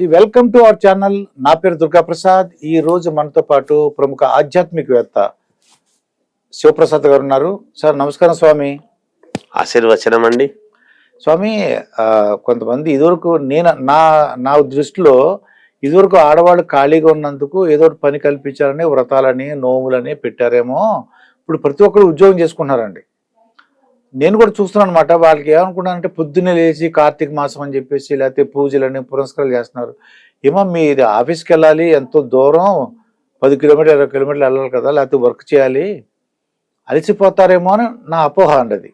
Welcome to our channel. నా పేరు దుర్గా ప్రసాద్. ఈ రోజు మనతో పాటు ప్రముఖ ఆధ్యాత్మికవేత్త శివప్రసాద్ గారు ఉన్నారు. సార్ నమస్కారం స్వామి. ఆశీర్వచనం అండి స్వామి కొంతమంది ఇదివరకు నేను నా నా దృష్టిలో ఇదివరకు ఆడవాళ్ళు ఖాళీగా ఉన్నందుకు ఏదో ఒకటి పని కల్పించాలని వ్రతాలని నోములని పెట్టారేమో. ఇప్పుడు ప్రతి ఒక్కరు ఉద్యోగం చేసుకుంటున్నారండి. నేను కూడా చూస్తున్నాను అనమాట వాళ్ళకి ఏమనుకున్నానంటే పొద్దున్నే లేచి కార్తీక మాసం అని చెప్పేసి లేకపోతే పూజలని పురస్కారాలు చేస్తున్నారు. ఏమో మీ ఇది ఆఫీస్కి వెళ్ళాలి ఎంతో దూరం పది కిలోమీటర్ ఇరవై కిలోమీటర్లు వెళ్ళాలి కదా లేకపోతే వర్క్ చేయాలి. అలసిపోతారేమో అని నా అపోహ అండి అది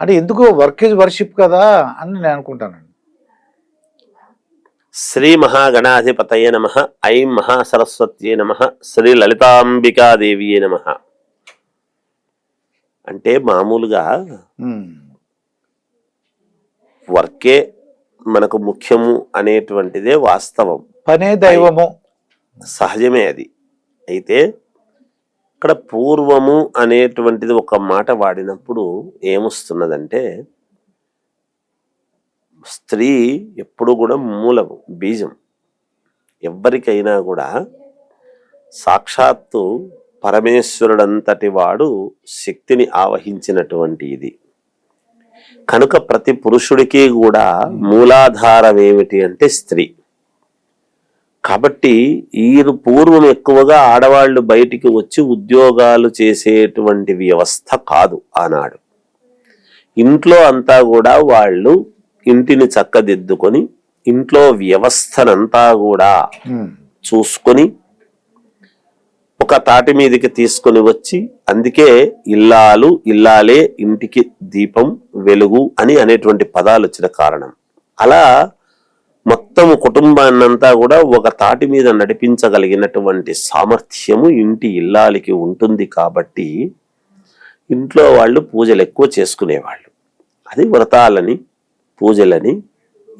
అంటే ఎందుకు వర్క్ ఇస్ వర్షిప్ కదా అని నేను అనుకుంటానండి. శ్రీ మహాగణాధిపతయ నమ ఐం మహాసరస్వత్యే నమ శ్రీ లలితాంబికాదేవియే నమ. అంటే మామూలుగా వర్కే మనకు ముఖ్యము అనేటువంటిదే వాస్తవం. పనే దైవము. సహజమే అది. అయితే ఇక్కడ పూర్వము అనేటువంటిది ఒక మాట వాడినప్పుడు ఏమొస్తున్నదంటే స్త్రీ ఎప్పుడు కూడా మూలము బీజం. ఎవ్వరికైనా కూడా సాక్షాత్తు పరమేశ్వరుడంతటి వాడు శక్తిని ఆవహించినటువంటి ఇది కనుక ప్రతి పురుషుడికి కూడా మూలాధారం ఏమిటి అంటే స్త్రీ. కాబట్టి ఈ పూర్వం ఎక్కువగా ఆడవాళ్ళు బయటికి వచ్చి ఉద్యోగాలు చేసేటువంటి వ్యవస్థ కాదు ఆనాడు. ఇంట్లో అంతా కూడా వాళ్ళు ఇంటిని చక్కదిద్దుకొని ఇంట్లో వ్యవస్థనంతా కూడా చూసుకొని ఒక తాటి మీదకి తీసుకొని వచ్చి అందుకే ఇల్లాలు ఇల్లాలే ఇంటికి దీపం వెలుగు అని అనేటువంటి పదాలు వచ్చిన కారణం. అలా మొత్తం కుటుంబాన్నంతా కూడా ఒక తాటి మీద నడిపించగలిగినటువంటి సామర్థ్యము ఇంటి ఇల్లాలికి ఉంటుంది కాబట్టి ఇంట్లో వాళ్ళు పూజలు ఎక్కువ చేసుకునేవాళ్ళు. అది వ్రతాలని పూజలని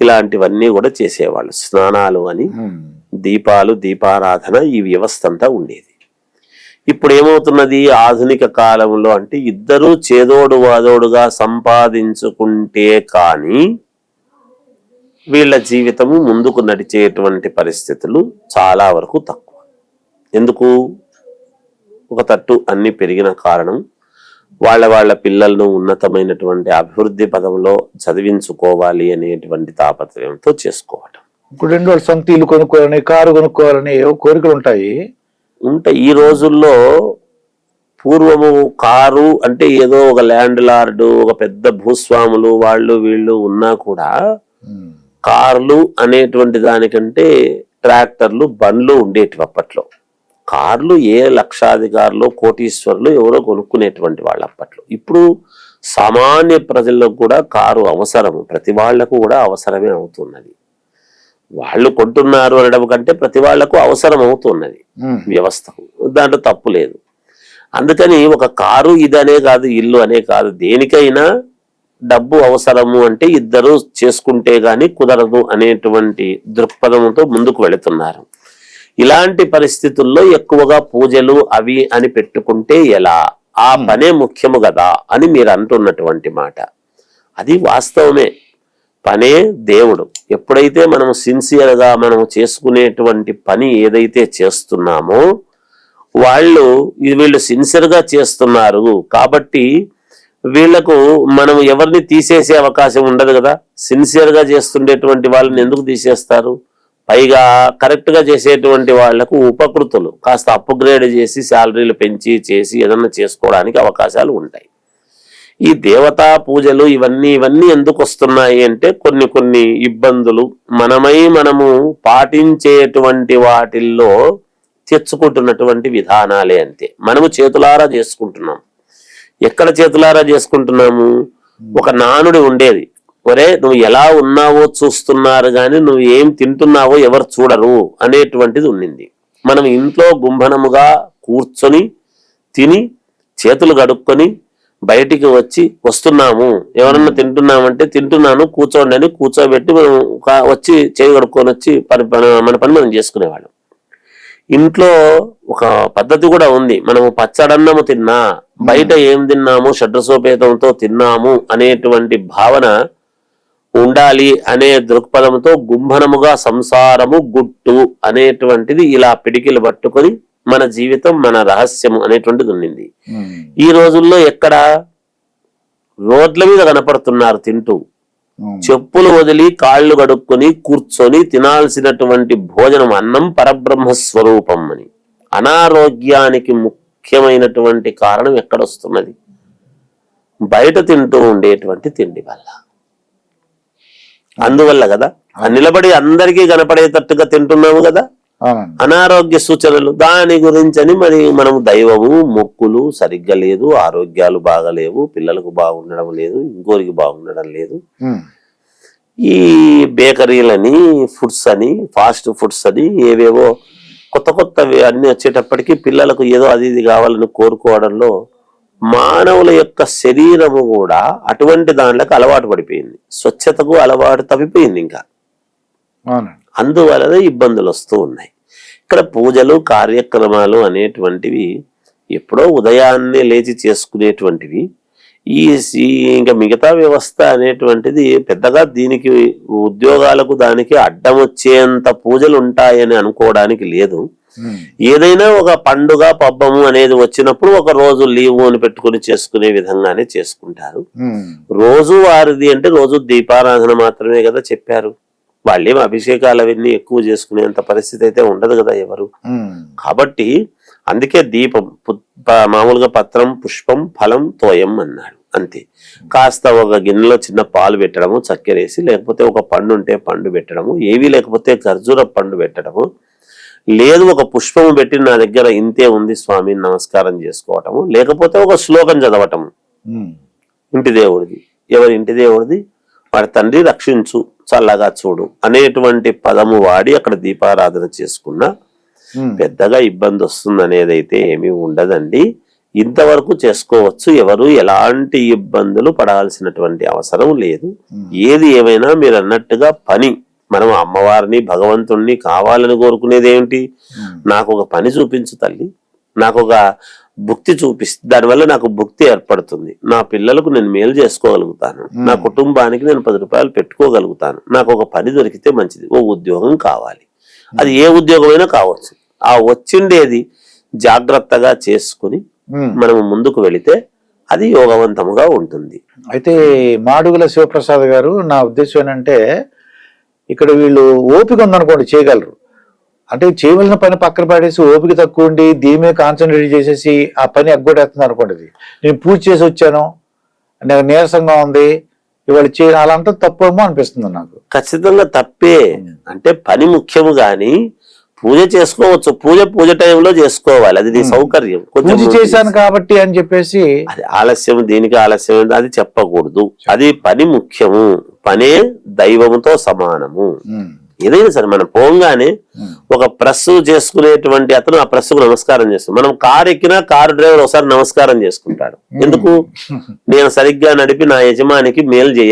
ఇలాంటివన్నీ కూడా చేసేవాళ్ళు. స్నానాలు అని దీపాలు దీపారాధన ఈ వ్యవస్థ అంతా ఉండేది. ఇప్పుడు ఏమవుతున్నది ఆధునిక కాలంలో అంటే ఇద్దరూ చేదోడు వాదోడుగా సంపాదించుకుంటే కానీ వీళ్ళ జీవితము ముందుకు నడిచేటువంటి పరిస్థితులు చాలా వరకు తక్కువ. ఎందుకు? ఒక తట్టు అన్ని పెరిగిన కారణం వాళ్ళ వాళ్ళ పిల్లలను ఉన్నతమైనటువంటి అభివృద్ధి పదంలో చదివించుకోవాలి అనేటువంటి తాపత్రయంతో చేసుకోవటం. ఇప్పుడు రెండు సొంత ఇల్లు కొనుక్కోవాలని కారు కొనుక్కోవాలని ఏవో కోరికలు ఉంటాయి ఉంటే ఈ రోజుల్లో పూర్వము కారు అంటే ఏదో ఒక ల్యాండ్ లార్డు ఒక పెద్ద భూస్వాములు వాళ్ళు వీళ్ళు ఉన్నా కూడా కార్లు అనేటువంటి దానికంటే ట్రాక్టర్లు బండ్లు ఉండేటివి అప్పట్లో. కార్లు ఏ లక్షాధికారులు కోటీశ్వరులు ఎవరో కొనుక్కునేటువంటి వాళ్ళు అప్పట్లో. ఇప్పుడు సామాన్య ప్రజలకు కూడా కారు అవసరం ప్రతి వాళ్ళకు కూడా అవసరమే అవుతున్నది. వాళ్ళు కొంటున్నారు అనడం కంటే ప్రతి వాళ్ళకు అవసరం అవుతున్నది వ్యవస్థ. దాంట్లో తప్పు లేదు. అందుకని ఒక కారు ఇదనే కాదు ఇల్లు అనే కాదు. దేనికైనా డబ్బు అవసరము అంటే ఇద్దరు చేసుకుంటే గాని కుదరదు అనేటువంటి దృక్పథంతో ముందుకు వెళుతున్నారు. ఇలాంటి పరిస్థితుల్లో ఎక్కువగా పూజలు అవి అని పెట్టుకుంటే ఎలా? ఆ పనే ముఖ్యము కదా అని మీరు అంటున్నటువంటి మాట. అది వాస్తవమే. పనే దేవుడు. ఎప్పుడైతే మనం సిన్సియర్గా మనం చేసుకునేటువంటి పని ఏదైతే చేస్తున్నామో వాళ్ళు వీళ్ళు సిన్సియర్గా చేస్తున్నారు. కాబట్టి వీళ్ళకు మనం ఎవరిని తీసేసే అవకాశం ఉండదు కదా. సిన్సియర్గా చేస్తుండేటువంటి వాళ్ళని ఎందుకు తీసేస్తారు? పైగా కరెక్ట్గా చేసేటువంటి వాళ్ళకు ఉపకృతులు కాస్త అప్గ్రేడ్ చేసి శాలరీలు పెంచి చేసి ఏదన్నా చేసుకోవడానికి అవకాశాలు ఉంటాయి. ఈ దేవతా పూజలు ఇవన్నీ ఇవన్నీ ఎందుకు వస్తున్నాయి అంటే కొన్ని కొన్ని ఇబ్బందులు మనమై మనము పాటించేటువంటి వాటిల్లో తెచ్చుకుంటున్నటువంటి విధానాలే అంతే. మనము చేతులారా చేసుకుంటున్నాం. ఎక్కడ చేతులారా చేసుకుంటున్నాము? ఒక నానుడి ఉండేది. ఒరే నువ్వు ఎలా ఉన్నావో చూస్తున్నారు కానీ నువ్వు ఏం తింటున్నావో ఎవరు చూడరు అనేటువంటిది ఉండింది మనం ఇంట్లో గుంభనముగా కూర్చొని తిని చేతులు కడుక్కొని బయటికి వచ్చి వస్తున్నాము. ఎవరన్నా తింటున్నామంటే తింటున్నాను కూర్చోండి అని కూర్చోబెట్టి మనం ఒక- వచ్చి చేయి కడుక్కొని వచ్చి పని పని- మన పని మనం చేసుకునేవాళ్ళం. ఇంట్లో ఒక పద్ధతి కూడా ఉంది. మనము పచ్చడన్నము తిన్నా బయట ఏం తిన్నాము షడ్రసోపేతంతో తిన్నాము అనేటువంటి భావన ఉండాలి అనే దృక్పథంతో గుంభనముగా సంసారము గుట్టు అనేటువంటిది ఇలా పిడికిలు పట్టుకొని మన జీవితం మన రహస్యము అనేటువంటిది ఉండింది ఈ రోజుల్లో ఎక్కడ రోడ్ల మీద కనపడుతున్నారు తింటూ. చెప్పులు వదిలి కాళ్ళు కడుక్కొని కూర్చొని తినాల్సినటువంటి భోజనం అన్నం పరబ్రహ్మ స్వరూపం అని. అనారోగ్యానికి ముఖ్యమైనటువంటి కారణం ఎక్కడొస్తున్నది? బయట తింటూ ఉండేటువంటి తిండి వల్ల. అందువల్ల కదా? ఆ నిలబడి అందరికీ కనపడేటట్టుగా తింటున్నాము కదా? అనారోగ్య సూచనలు. దాని గురించని మరి మనం దైవము మొక్కులు సరిగ్గా లేదు ఆరోగ్యాలు బాగలేవు పిల్లలకు బాగుండడం లేదు ఇంకోరికి బాగుండడం లేదు. ఈ బేకరీలని ఫుడ్స్ అని ఫాస్ట్ ఫుడ్స్ అని ఏవేవో కొత్త కొత్తవి అన్ని వచ్చేటప్పటికి పిల్లలకు ఏదో అది ఇది కావాలని కోరుకోవడంలో మానవుల యొక్క శరీరము కూడా అటువంటి దాంట్లోకి అలవాటు పడిపోయింది. స్వచ్ఛతకు అలవాటు తప్పిపోయింది ఇంకా. అందువలన ఇబ్బందులు వస్తూ ఉన్నాయి. ఇక్కడ పూజలు కార్యక్రమాలు అనేటువంటివి ఎప్పుడో ఉదయాన్నే లేచి చేసుకునేటువంటివి. ఈ ఇంకా మిగతా వ్యవస్థ అనేటువంటిది పెద్దగా దీనికి ఉద్యోగాలకు దానికి అడ్డం వచ్చేంత పూజలు ఉంటాయని అనుకోవడానికి లేదు. ఏదైనా ఒక పండుగ పబ్బము అనేది వచ్చినప్పుడు ఒక రోజు లీవ్ అని పెట్టుకుని చేసుకునే విధంగానే చేసుకుంటారు. రోజు వారిది అంటే రోజు దీపారాధన మాత్రమే కదా చెప్పారు. వాళ్ళేం అభిషేకాలు అవన్నీ ఎక్కువ చేసుకునేంత పరిస్థితి అయితే ఉండదు కదా ఎవరు. కాబట్టి అందుకే దీపం మామూలుగా పత్రం పుష్పం ఫలం తోయం అన్నాడు. అంతే. కాస్త ఒక గిన్నెలో చిన్న పాలు పెట్టడము చక్కెర వేసి లేకపోతే ఒక పండు ఉంటే పండు పెట్టడము ఏవి లేకపోతే ఖర్జూర పండు పెట్టడము లేదు ఒక పుష్పము పెట్టి నా దగ్గర ఇంతే ఉంది స్వామి నమస్కారం చేసుకోవటము లేకపోతే ఒక శ్లోకం చదవటము. ఇంటి దేవుడిది. ఎవరి ఇంటి దేవుడిది? వాడి తండ్రి రక్షించు చల్లగా చూడు అనేటువంటి పదము వాడి అక్కడ దీపారాధన చేసుకున్నా పెద్దగా ఇబ్బంది వస్తుంది అనేది అయితే ఏమీ ఉండదండి. ఇంతవరకు చేసుకోవచ్చు. ఎవరు ఎలాంటి ఇబ్బందులు పడాల్సినటువంటి అవసరం లేదు. ఏది ఏమైనా మీరు అన్నట్టుగా పని. మనం అమ్మవారిని భగవంతుణ్ణి కావాలని కోరుకునేది ఏమిటి? నాకు ఒక పని చూపించు తల్లి. నాకు ఒక భుక్తి చూపిస్తుంది దానివల్ల నాకు భుక్తి ఏర్పడుతుంది. నా పిల్లలకు నేను మేలు చేసుకోగలుగుతాను. నా కుటుంబానికి నేను పది రూపాయలు పెట్టుకోగలుగుతాను. నాకు ఒక పని దొరికితే మంచిది. ఓ ఉద్యోగం కావాలి. అది ఏ ఉద్యోగమైనా కావచ్చు. ఆ వచ్చిండేది జాగ్రత్తగా చేసుకుని. మనము ముందుకు వెళితే అది యోగవంతముగా ఉంటుంది. అయితే మాడుగుల శివప్రసాద్ గారు నా ఉద్దేశం ఏంటంటే ఇక్కడ వీళ్ళు ఓపిక ఉందనుకోండి చేయగలరు. అంటే చేయవలసిన పని పక్కన పడేసి ఓపిక తక్కువ ఉండి దీని మీద కాన్సన్ట్రేట్ చేసేసి ఆ పని ఎగ్గొట్టేస్తుంది అనుకోండి. నేను పూజ చేసి వచ్చాను నాకు నీరసంగా ఉంది ఇవాళ చే అలాంటి తప్పేమో అనిపిస్తుంది నాకు. ఖచ్చితంగా తప్పే. అంటే పని ముఖ్యము గాని పూజ చేసుకోవచ్చు. పూజ పూజ టైంలో చేసుకోవాలి. అది నీ సౌకర్యం. పూజ చేశాను కాబట్టి అని చెప్పేసి అది ఆలస్యం దీనికి ఆలస్యం? అది చెప్పకూడదు. అది పని ముఖ్యము. పనే దైవముతో సమానము. ఏదైనా సరే మనం పోగానే ఒక ప్రెస్ చేసుకునేటువంటి అతను ఆ ప్రెస్కు నమస్కారం చేస్తాడు. మనం కారు ఎక్కినా కారు డ్రైవర్ ఒకసారి నమస్కారం చేసుకుంటాడు. ఎందుకు? నేను సరిగ్గా నడిపి నా యజమానికి మేలు చేయాలి